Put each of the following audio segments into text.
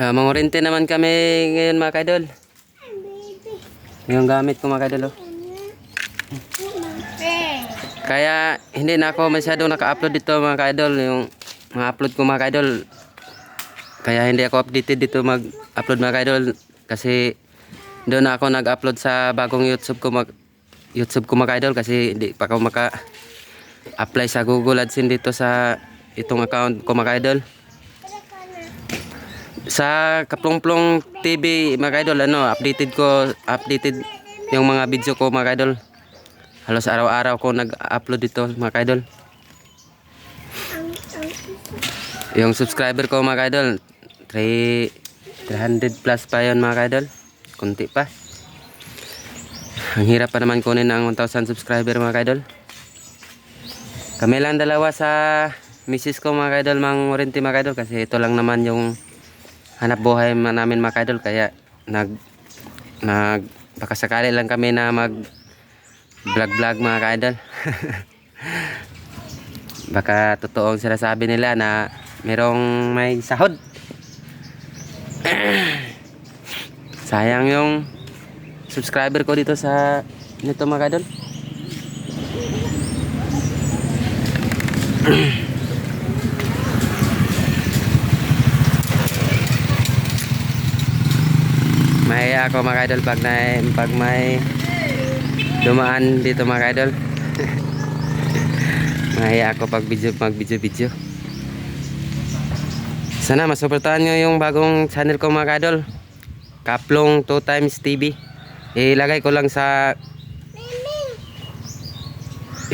Uh, mangurente naman kami ngayon mga kaidol. Yung gamit ko mga kaidol. oh. Kaya hindi na ako masyadong naka-upload dito mga kaidol. Yung mga upload ko mga kaidol. Kaya hindi ako updated dito mag-upload mga kaidol. Kasi doon ako nag-upload sa bagong YouTube ko mag YouTube ko mga kaidol kasi hindi pa ako maka apply sa Google AdSense dito sa itong account ko mga kaidol. Sa Kaplong-Plong TV mga kaidol ano, updated ko, updated yung mga video ko mga kaidol. Halos araw-araw ko nag-upload dito mga kaidol. Yung subscriber ko mga kaidol, 3 300 plus pa yon mga kaidol. Kunti pa. Ang hirap pa naman kunin ang 1,000 subscriber mga kaidol. Kami lang dalawa sa misis ko mga kaidol, mang warranty mga kaidol kasi ito lang naman yung hanap buhay namin mga kaidol kaya nag nag baka sakali lang kami na mag vlog vlog mga kaidol. baka totoong sinasabi nila na merong may sahod. Sayang yung subscriber ko dito sa nito mga kadol. may ako mga kadol pag, na, pag may dumaan dito mga kadol. may ako pag video mag video video. Sana masuportahan nyo yung bagong channel ko mga kadol. Kaplong 2 times TV. Ilagay ko lang sa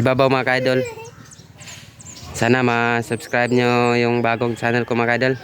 ibabaw mga kaidol. Sana ma-subscribe nyo yung bagong channel ko mga kaidol.